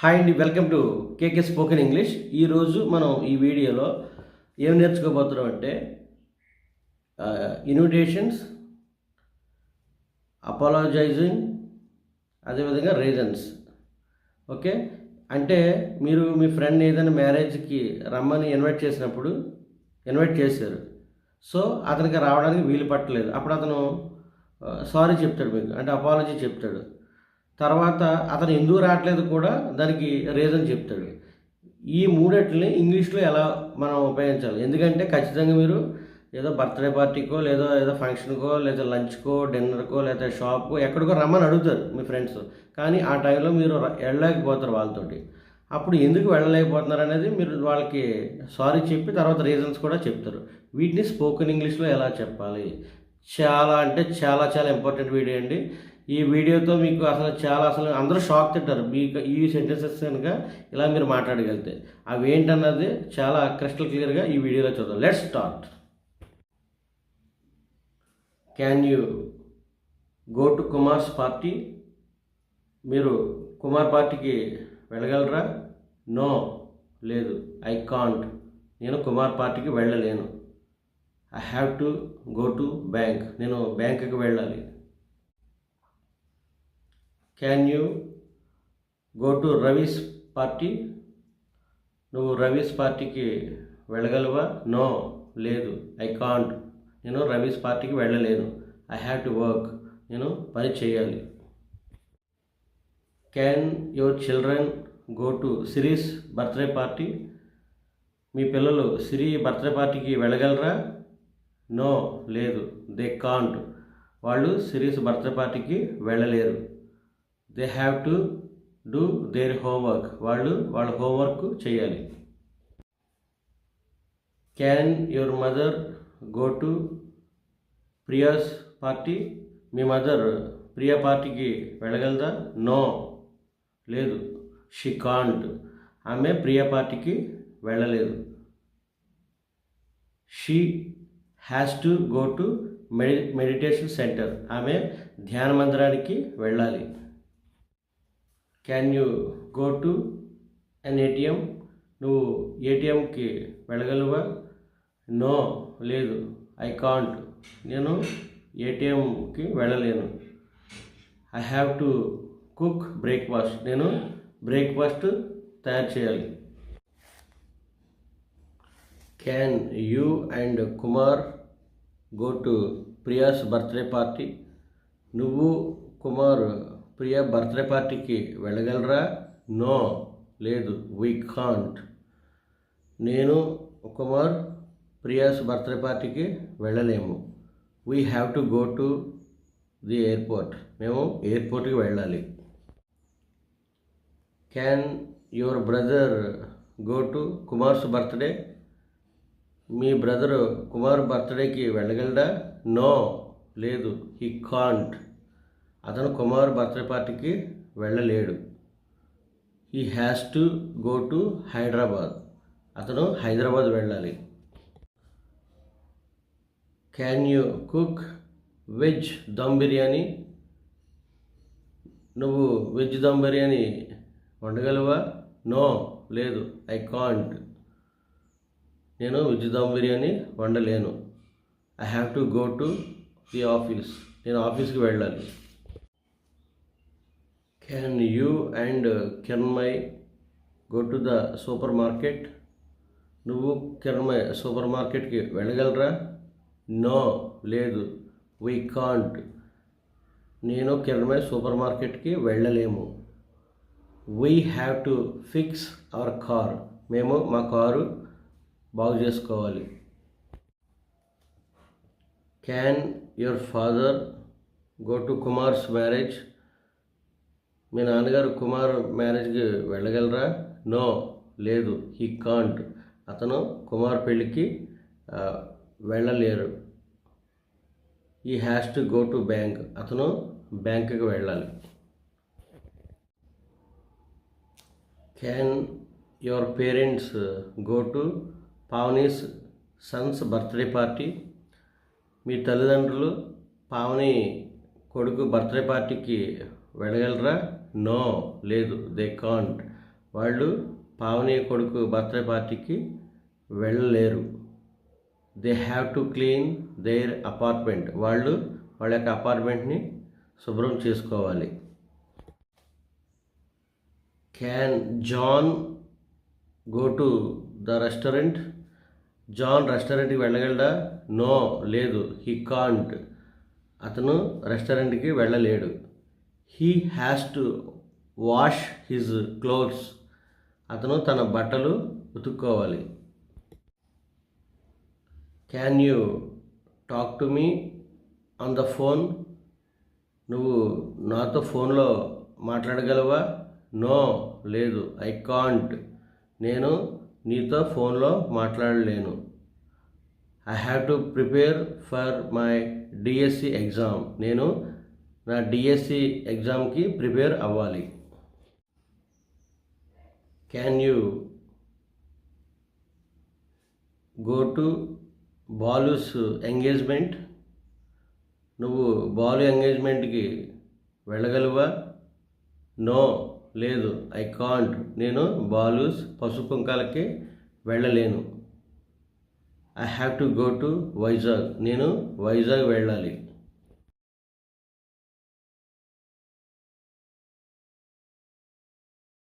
Hi అండి welcome to KK spoken English. ఈరోజు మనం ఈ వీడియోలో ఏం నేర్చుకోబోతున్నాం అంటే ఇన్విటేషన్స్ అపాలజైజింగ్ అదేవిధంగా రీజన్స్. ఓకే? అంటే మీరు మీ ఫ్రెండ్ ఏదైనా మ్యారేజ్కి రమ్మని ఇన్వైట్ చేసినప్పుడు ఇన్వైట్ చేశారు. సో అతనికి రావడానికి వీలు పట్టలేదు. అప్పుడు అతను సారీ చెప్తాడు మీకు అంటే అపాలజీ చెప్తాడు. తర్వాత అతను ఎందుకు రావట్లేదు కూడా దానికి రీజన్ చెప్తాడు. ఈ మూడట్లని ఇంగ్లీష్లో ఎలా మనం ఉపయోగించాలి? ఎందుకంటే ఖచ్చితంగా మీరు ఏదో బర్త్డే పార్టీకో లేదో ఏదో ఫంక్షన్కో లేదా లంచ్కో డిన్నర్కో లేదా షాప్కో ఎక్కడికో రమ్మని అడుగుతారు మీ ఫ్రెండ్స్ కానీ ఆ టైంలో మీరు వెళ్ళలేకపోతారు వాళ్ళతోటి. అప్పుడు ఎందుకు వెళ్ళలేకపోతున్నారు అనేది మీరు వాళ్ళకి సారీ చెప్పి తర్వాత రీజన్స్ కూడా చెప్తారు. వీటిని స్పోకెన్ ఇంగ్లీష్లో ఎలా చెప్పాలి? చాలా అంటే చాలా చాలా ఇంపార్టెంట్ వీడియో అండి. ఈ వీడియోతో మీకు అసలు చాలా అసలు అందరూ షాక్ తింటారు. మీకు ఈ సెంటెన్సెస్ కనుక ఇలా మీరు మాట్లాడగలిగితే. అవి ఏంటన్నది చాలా క్రిస్టల్ క్లియర్గా ఈ వీడియోలో చూద్దాం. Let's start can you go to Kumar's party మీరు కుమార్ పార్టీకి వెళ్ళగలరా? నో లేదు. ఐ కాంట్ నేను కుమార్ పార్టీకి వెళ్ళలేను. I have to go to bank నేను బ్యాంకుకి వెళ్ళాలి. Can you go to Ravi's party నువ్వు రవీస్ పార్టీకి వెళ్ళగలవా? నో లేదు. ఐ కాంట్ నేను రవీస్ పార్టీకి వెళ్ళలేను ఐ హ్యావ్ టు వర్క్ నేను పని చేయాలి. Can your children go to Siri's birthday party మీ పిల్లలు సిరి బర్త్డే పార్టీకి వెళ్ళగలరా? నో లేదు. దే కాంట్ వాళ్ళు సిరీస్ బర్త్డే పార్టీకి వెళ్ళలేరు. They have to do their homework వాళ్ళు వాళ్ళ హోంవర్క్ చేయాలి. Can your mother go to Priya's party me mother Priya పార్టీకి వెళ్ళగలదా? నో లేదు. షీ కాంట్ ఆమె ప్రియా పార్టీకి వెళ్ళలేదు. She has to go to medi meditation centre ఆమె ధ్యాన మందిరానికి వెళ్ళాలి. Can you go to an ATM నువ్వు ఏటీఎంకి వెళ్ళగలవా? నో లేదు. ఐ కాంట్ నేను ఏటీఎంకి వెళ్ళలేను. I have to cook breakfast నేను బ్రేక్ఫాస్ట్ తయారు చేయాలి. Can you and Kumar go to Priya's birthday party నువ్వు కుమార్ ప్రియా బర్త్డే పార్టీకి వెళ్ళగలరా? నో. లేదు. వీ కాంట్ నేను కుమార్ ప్రియాస్ బర్త్డే పార్టీకి వెళ్ళలేము. We have to go to the airport మేము ఎయిర్పోర్ట్కి వెళ్ళాలి. Can your brother go to Kumar's birthday? Me brother Kumar బర్త్డేకి వెళ్ళగలడా? నో. లేదు. హీ కాంట్ అతను కుమార్ బర్త్డే పార్టీకి వెళ్ళలేడు. He has to go to Hyderabad అతను హైదరాబాద్ వెళ్ళాలి. Can you cook veg dum biryani నువ్వు వెజ్ దమ్ బిర్యానీ వండగలవా? నో లేదు. ఐ కాంట్ నేను veg dum biryani వండలేను. I have to go to the office నేను ఆఫీస్కి వెళ్ళాలి. Can you and Kiranmay go to the supermarket నువ్వు కిరణ్మయ్ సూపర్ మార్కెట్కి వెళ్ళగలరా? నో లేదు. వీ కాంట్ నేను కిరణ్మయ్ సూపర్ మార్కెట్కి వెళ్ళలేము. We have to fix our car మేము మా కారు బాగు చేసుకోవాలి. Can your father go to Kumar's marriage మీ నాన్నగారు కుమార్ మ్యారేజ్కి వెళ్ళగలరా? నో లేదు. He can't. అతను కుమార్ పెళ్ళికి వెళ్ళలేరు. He has to go to bank. అతను బ్యాంకుకి వెళ్ళాలి. Can your parents go to Pavani's sons birthday party? మీ తల్లిదండ్రులు పావని కొడుకు బర్త్డే పార్టీకి వెళ్ళగలరా? నో లేదు దే కాంట్. వాళ్ళు పావని కొడుకు బర్త్డే పార్టీకి వెళ్ళలేరు. They have to clean their apartment. వాళ్ళు వాళ్ళ యొక్క అపార్ట్మెంట్ని శుభ్రం చేసుకోవాలి. Can John go to the restaurant? John రెస్టారెంట్కి వెళ్ళగలడా? నో లేదు హీ కాంట్. అతను రెస్టారెంట్కి వెళ్ళలేడు. He has to wash his clothes అతను తన బట్టలు ఉతుక్కోవాలి. Can you talk to me on the phone నువ్వు నాతో ఫోన్లో మాట్లాడగలవా? నో లేదు. ఐ కాంట్ నేను నీతో ఫోన్లో మాట్లాడలేను. I have to prepare for my DSC exam నేను నా డిఎస్సి ఎగ్జామ్కి ప్రిపేర్ అవ్వాలి. Can you go to Balu's engagement నువ్వు బాలు ఎంగేజ్మెంట్కి వెళ్ళగలవా? నో లేదు. ఐ కాంట్ నేను బాలుస్ పసుపు కుంకాలకి వెళ్ళలేను. I have to go to Vizag నేను వైజాగ్ వెళ్ళాలి.